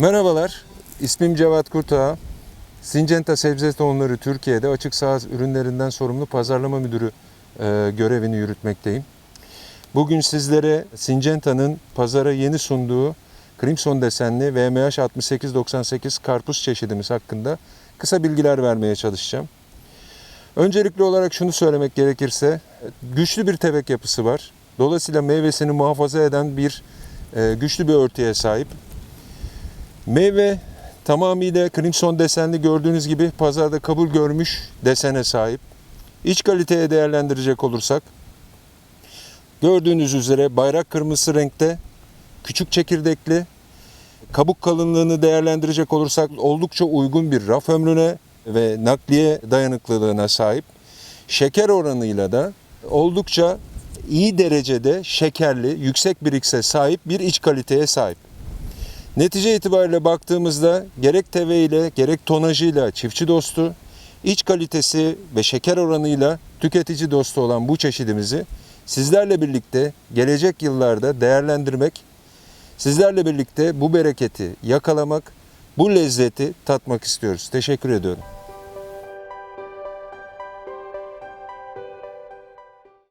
Merhabalar, ismim Cevat Kurtağı. Syngenta Sebze Tohumları Türkiye'de açık saha ürünlerinden sorumlu pazarlama müdürü e, görevini yürütmekteyim. Bugün sizlere Syngenta'nın pazara yeni sunduğu Crimson desenli VMH 6898 karpuz çeşidimiz hakkında kısa bilgiler vermeye çalışacağım. Öncelikli olarak şunu söylemek gerekirse güçlü bir tebek yapısı var. Dolayısıyla meyvesini muhafaza eden bir e, güçlü bir örtüye sahip. Meyve tamamıyla crimson desenli gördüğünüz gibi pazarda kabul görmüş desene sahip. İç kaliteye değerlendirecek olursak gördüğünüz üzere bayrak kırmızısı renkte küçük çekirdekli kabuk kalınlığını değerlendirecek olursak oldukça uygun bir raf ömrüne ve nakliye dayanıklılığına sahip. Şeker oranıyla da oldukça iyi derecede şekerli, yüksek bir X'e sahip bir iç kaliteye sahip. Netice itibariyle baktığımızda gerek TV ile gerek tonajıyla çiftçi dostu, iç kalitesi ve şeker oranıyla tüketici dostu olan bu çeşidimizi sizlerle birlikte gelecek yıllarda değerlendirmek, sizlerle birlikte bu bereketi yakalamak, bu lezzeti tatmak istiyoruz. Teşekkür ediyorum.